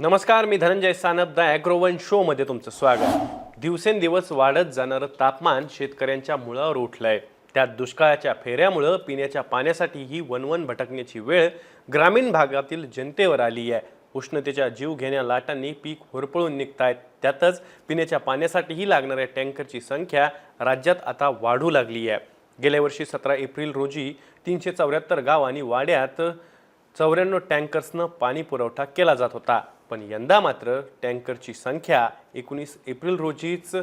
नमस्कार मी धनंजय सानप द ॲग्रोवन शोमध्ये तुमचं स्वागत. दिवसेंदिवस वाढत जाणारं तापमान शेतकऱ्यांच्या मुळावर उठलं आहे त्यात दुष्काळाच्या फेऱ्यामुळं पिण्याच्या पाण्यासाठी ही वनवन भटकण्याची वेळ ग्रामीण भागातील जनतेवर आली आहे. उष्णतेच्या जीवघेण्या लाटांनी पीक होरपळून निघतायत. त्यातच पिण्याच्या पाण्यासाठीही लागणाऱ्या टँकरची संख्या राज्यात आता वाढू लागली आहे. गेल्या वर्षी सतरा एप्रिल रोजी तीनशे चौऱ्याहत्तर गाव आणि वाड्यात चौऱ्याण्णव टँकर्सनं पाणी पुरवठा केला जात होता. पण यंदा मात्र टँकरची संख्या एकोणीस एप्रिल रोजीच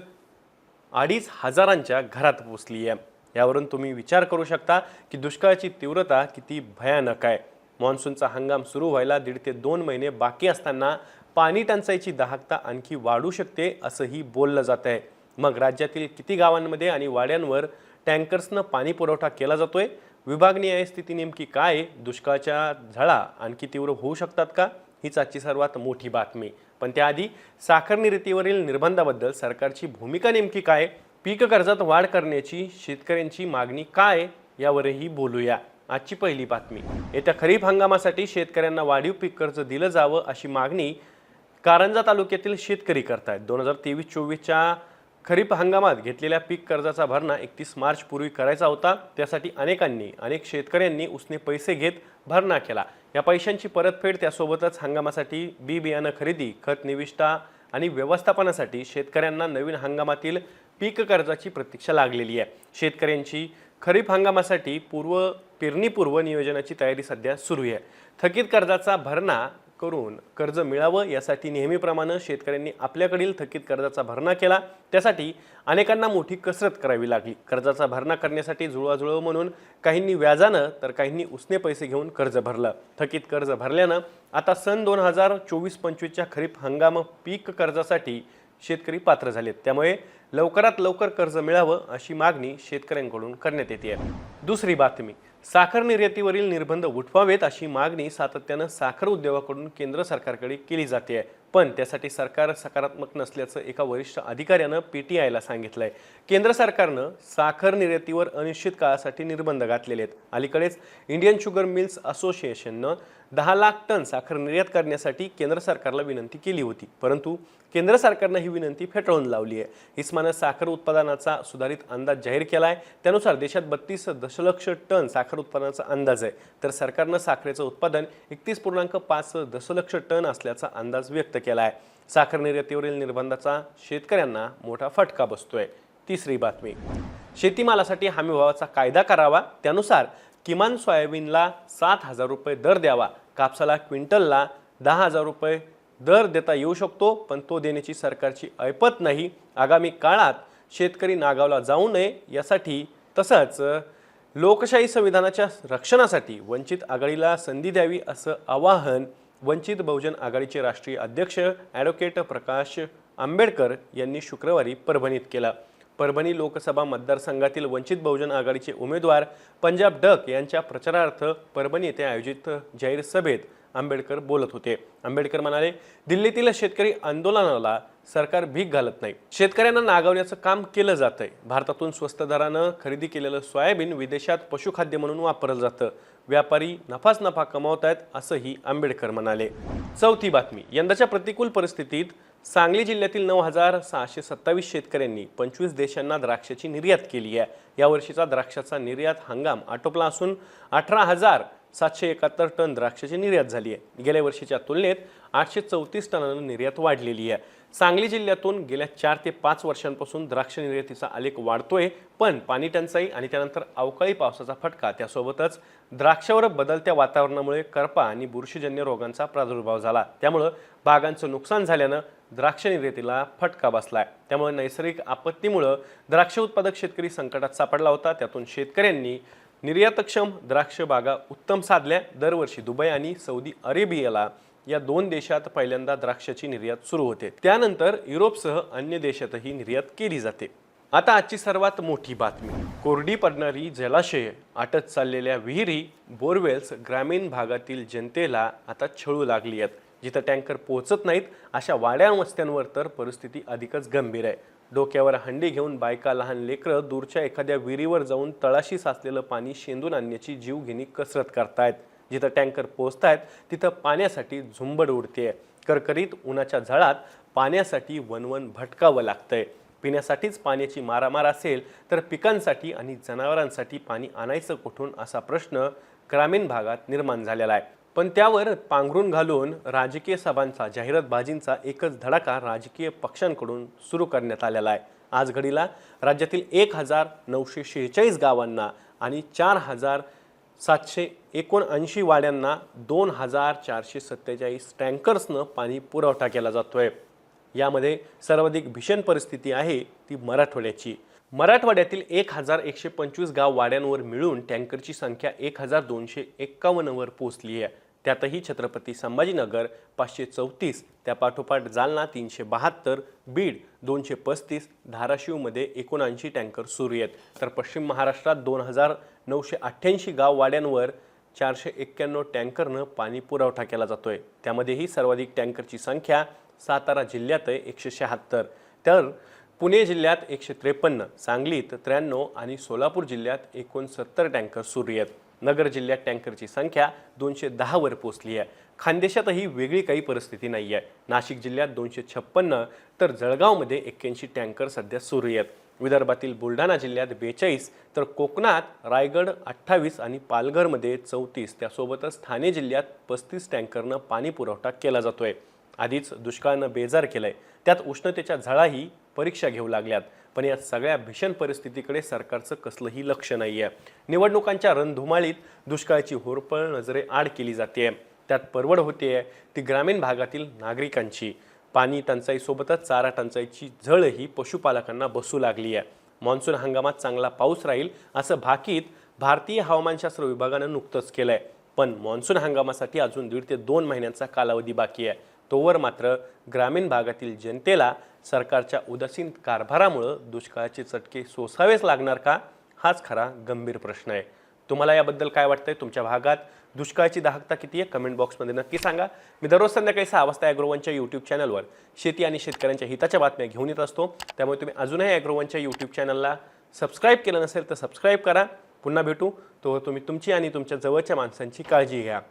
अडीच हजारांच्या घरात पोचली आहे. यावरून तुम्ही विचार करू शकता की दुष्काळाची तीव्रता किती भयानक आहे. मान्सूनचा हंगाम सुरू व्हायला दीड ते दोन महिने बाकी असताना पाणी टंचाईची दाहकता आणखी वाढू शकते असंही बोललं जात आहे. मग राज्यातील किती गावांमध्ये आणि वाड्यांवर टँकर्सनं पाणी पुरवठा केला जातोय? विभागनीय स्थिती नेमकी काय? दुष्काळाच्या झळा आणखी तीव्र होऊ शकतात का? हीच आजची सर्वात मोठी बातमी. पण त्याआधी साखर निर्यातीवरील निर्बंधाबद्दल सरकारची भूमिका नेमकी काय? पीक कर्जात वाढ करण्याची शेतकऱ्यांची मागणी काय? यावरही बोलूया. आजची पहिली बातमी. येत्या खरीप हंगामासाठी शेतकऱ्यांना वाढीव पीक कर्ज दिलं जावं अशी मागणी कारंजा तालुक्यातील शेतकरी करतायत. दोन हजार तेवीस चोवीसच्या खरीप हंगामात घेतलेल्या पीक कर्जाचा भरणा एकतीस मार्च पूर्वी करायचा होता. त्यासाठी अनेकांनी अनेक शेतकऱ्यांनी उसने पैसे घेत भरणा केला. या पैशांची परतफेड त्यासोबतच हंगामासाठी बी बियाणं खरेदी खत निविष्ठा आणि व्यवस्थापनासाठी शेतकऱ्यांना नवीन हंगामातील पीक कर्जाची प्रतीक्षा लागलेली आहे. शेतकऱ्यांची खरीप हंगामासाठी पूर्व पेरणीपूर्व नियोजनाची तयारी सध्या सुरू आहे. थकीत कर्जाचा भरणा करून कर्ज मिळावं यासाठी नेहमीप्रमाणे शेतकऱ्यांनी आपल्याकडील थकीत कर्जाचा भरणा केला. त्यासाठी अनेकांना मोठी कसरत करावी लागली. कर्जाचा भरणा करण्यासाठी जुळवाजुळव म्हणून काहींनी व्याजानं तर काहींनी उसने पैसे घेऊन कर्ज भरलं. थकीत कर्ज भरल्यानं आता सन दोन हजार चोवीस पंचवीसच्या खरीप हंगाम पीक कर्जासाठी शेतकरी पात्र झालेत. त्यामुळे लवकरात लवकर कर्ज मिळावं अशी मागणी शेतकऱ्यांकडून करण्यात येते. आहे दुसरी बातमी साखर निर्यातीवरील निर्बंध उठवावेत अशी मागणी सातत्यानं साखर उद्योगाकडून केंद्र सरकारकडे केली जाते. आहे पण त्यासाठी सरकार सकारात्मक नसल्याचं एका वरिष्ठ अधिकाऱ्यानं पीटीआयला आहे केंद्र सरकारनं साखर निर्यातीवर अनिश्चित काळासाठी निर्बंध घातलेले आहेत. अलीकडेच इंडियन शुगर मिल्स असोसिएशननं दहा लाख टन साखर निर्यात करण्यासाठी केंद्र सरकारला विनंती केली होती. परंतु केंद्र सरकारनं ही विनंती फेटाळून लावली आहे. इस्मानं साखर उत्पादनाचा सुधारित अंदाज जाहीर केला आहे त्यानुसार देशात बत्तीस दशलक्ष टन साखर उत्पादनाचा अंदाज आहे. तर सरकारनं साखरेचं उत्पादन एकतीस पूर्णांक पाच दशलक्ष टन असल्याचा अंदाज व्यक्त केला आहे साखर निर्यातीवरील निर्बंधाचा शेतकऱ्यांना मोठा फटका बसतोय. तिसरी बातमी. शेतीमालासाठी हमीभावाचा कायदा करावा. त्यानुसार किमान सोयाबीनला सात हजार रुपये दर द्यावा. कापसाला क्विंटलला दहा हजार रुपये दर देता येऊ शकतो पण तो देण्याची सरकारची ऐपत नाही. आगामी काळात शेतकरी नागावला जाऊ नये यासाठी तसंच लोकशाही संविधानाच्या रक्षणासाठी वंचित आघाडीला संधी द्यावी असं आवाहन वंचित बहुजन आघाडीचे राष्ट्रीय अध्यक्ष ॲडव्होकेट प्रकाश आंबेडकर यांनी शुक्रवारी परभणीत केलं. परभणी लोकसभा मतदारसंघातील वंचित बहुजन आघाडीचे उमेदवार पंजाब डक यांच्या प्रचारार्थ परभणी येथे आयोजित जाहीर सभेत आंबेडकर बोलत होते. आंबेडकर म्हणाले दिल्लीतील शेतकरी आंदोलनाला सरकार भीक घालत नाही. शेतकऱ्यांना नागवण्याचं काम केलं जातंय. भारतातून स्वस्त दरानं खरेदी केलेलं सोयाबीन विदेशात पशुखाद्य म्हणून वापरलं जातं. व्यापारी नफाच नफा कमावत आहेत असंही आंबेडकर म्हणाले. चौथी बातमी. यंदाच्या प्रतिकूल परिस्थितीत सांगली जिल्ह्यातील नऊ हजार सहाशे सत्तावीस शेतकऱ्यांनी पंचवीस देशांना द्राक्षाची निर्यात केली आहे. यावर्षीचा द्राक्षाचा निर्यात हंगाम आटोपला असून अठरा हजार सातशे एकाहत्तर टन द्राक्षाची निर्यात झाली आहे. गेल्या वर्षीच्या तुलनेत आठशे चौतीस टनानं निर्यात वाढलेली आहे. सांगली जिल्ह्यातून गेल्या चार ते पाच वर्षांपासून द्राक्ष निर्यातीचा आलेख वाढतोय पण पाणी टंचाई आणि त्यानंतर अवकाळी पावसाचा फटका त्यासोबतच द्राक्षावर बदलत्या वातावरणामुळे करपा आणि बुरशीजन्य रोगांचा प्रादुर्भाव झाला. त्यामुळं बागांचं नुकसान झाल्यानं द्राक्ष निर्यातीला फटका आहे त्यामुळे नैसर्गिक आपत्तीमुळं द्राक्ष उत्पादक शेतकरी संकटात सापडला होता. त्यातून शेतकऱ्यांनी निर्यातक्षम द्राक्ष बागा उत्तम साधल्या दरवर्षी दुबई आणि सौदी अरेबियाला या दोन देशात पहिल्यांदा द्राक्षाची निर्यात सुरू होते. त्यानंतर युरोपसह अन्य देशातही निर्यात केली जाते. आता आजची सर्वात मोठी बातमी. कोरडी पडणारी जलाशय आटत चाललेल्या विहिरी बोरवेल्स ग्रामीण भागातील जनतेला आता छळू लागली आहेत. जिथं टँकर पोहोचत नाहीत अशा वाड्या वस्त्यांवर तर परिस्थिती अधिकच गंभीर आहे. डोक्यावर हंडी घेऊन बायका लहान लेकरं दूरच्या एखाद्या विहिरीवर जाऊन तळाशी साचलेलं पाणी शेंदून आणण्याची जीवघेणी कसरत करतायत. जिथं टँकर पोचतायत तिथं पाण्यासाठी झुंबड उडते. करकरीत उन्हाच्या झळात पाण्यासाठी वनवन भटकावं लागतंय. पिण्यासाठीच पाण्याची मारामार असेल तर पिकांसाठी आणि जनावरांसाठी पाणी आणायचं कुठून असा प्रश्न ग्रामीण भागात निर्माण झालेला आहे. पण त्यावर पांघरून घालून राजकीय सभांचा जाहिरातबाजींचा एकच धडाका राजकीय पक्षांकडून सुरू करण्यात आलेला आहे. आज घडीला राज्यातील एक हजार नऊशे शेहेचाळीस गावांना आणि चार हजार सातशे एकोणऐंशी वाड्यांना दोन हजार चारशे सत्तेचाळीस टँकर्सनं पाणी पुरवठा केला जातोय. यामध्ये सर्वाधिक भीषण परिस्थिती आहे ती मराठवाड्याची. मराठवाड्यातील एक हजार एकशे पंचवीस गाव वाड्यांवर मिळून टँकरची संख्या एक हजार दोनशे एक्कावन्नवर पोहोचली आहे. त्यातही छत्रपती संभाजीनगर पाचशे चौतीस त्या पाठोपाठ जालना तीनशे बहात्तर बीड दोनशे पस्तीस धाराशिवमध्ये एकोणऐंशी टँकर सुरू आहेत. तर पश्चिम महाराष्ट्रात दोन हजार नऊशे अठ्ठ्याऐंशी गाववाड्यांवर चारशे एक्क्याण्णव टँकरनं पाणी पुरवठा केला आहे त्यामध्येही सर्वाधिक टँकरची संख्या सातारा जिल्ह्यात आहे एकशे शहात्तर. तर पुणे जिल्ह्यात एकशे त्रेपन्न सांगलीत त्र्याण्णव आणि सोलापूर जिल्ह्यात एकोणसत्तर टँकर सुरू आहेत. नगर जिल्ह्यात टँकरची संख्या दोनशे दहावर पोहोचली आहे. खानदेशातही वेगळी काही परिस्थिती नाही आहे नाशिक जिल्ह्यात दोनशे छप्पन्न तर जळगावमध्ये एक्क्याऐंशी टँकर सध्या सुरू आहेत. विदर्भातील बुलढाणा जिल्ह्यात बेचाळीस तर कोकणात रायगड अठ्ठावीस आणि पालघरमध्ये चौतीस. त्यासोबतच ठाणे जिल्ह्यात पस्तीस टँकरनं पाणी पुरवठा केला जातोय. आधीच दुष्काळानं बेजार केलाय. त्यात उष्णतेच्या झळाही परीक्षा घेऊ लागल्यात. पण या सगळ्या भीषण परिस्थितीकडे सरकारचं कसलंही लक्ष नाही आहे निवडणुकांच्या रणधुमाळीत दुष्काळाची होरपळ नजरे आड केली जाते. त्यात परवड होते ती ग्रामीण भागातील नागरिकांची. पाणी टंचाईसोबतच चारा टंचाईची झळही पशुपालकांना बसू लागली आहे. मान्सून हंगामात चांगला पाऊस राहील असं भाकीत भारतीय हवामानशास्त्र विभागानं नुकतंच केलंय. पण मान्सून हंगामासाठी अजून दीड ते दोन महिन्यांचा कालावधी बाकी आहे. तोवर मात्र ग्रामीण भागातील जनतेला सरकारच्या उदासीन कारभारामुळं दुष्काळाचे चटके सोसावेच लागणार का? हाच खरा गंभीर प्रश्न आहे. तुम्हाला याबद्दल काय वाटतंय? तुमच्या भागात दुष्काळाची दाहकता किती आहे? कमेंट बॉक्समध्ये नक्की सांगा. मी दररोज संध्याकाळी सहा वाजता ॲग्रोवनच्या यूट्यूब चॅनलवर शेती आणि शेतकऱ्यांच्या हिताच्या बातम्या घेऊन येत असतो. त्यामुळे तुम्ही अजूनही ॲग्रोवनच्या यूट्यूब चॅनलला सबस्क्राईब केलं नसेल तर सबस्क्राईब करा. पुन्हा भेटू. तो तुम्ही तुमची आणि तुमच्या जवळच्या माणसांची काळजी घ्या.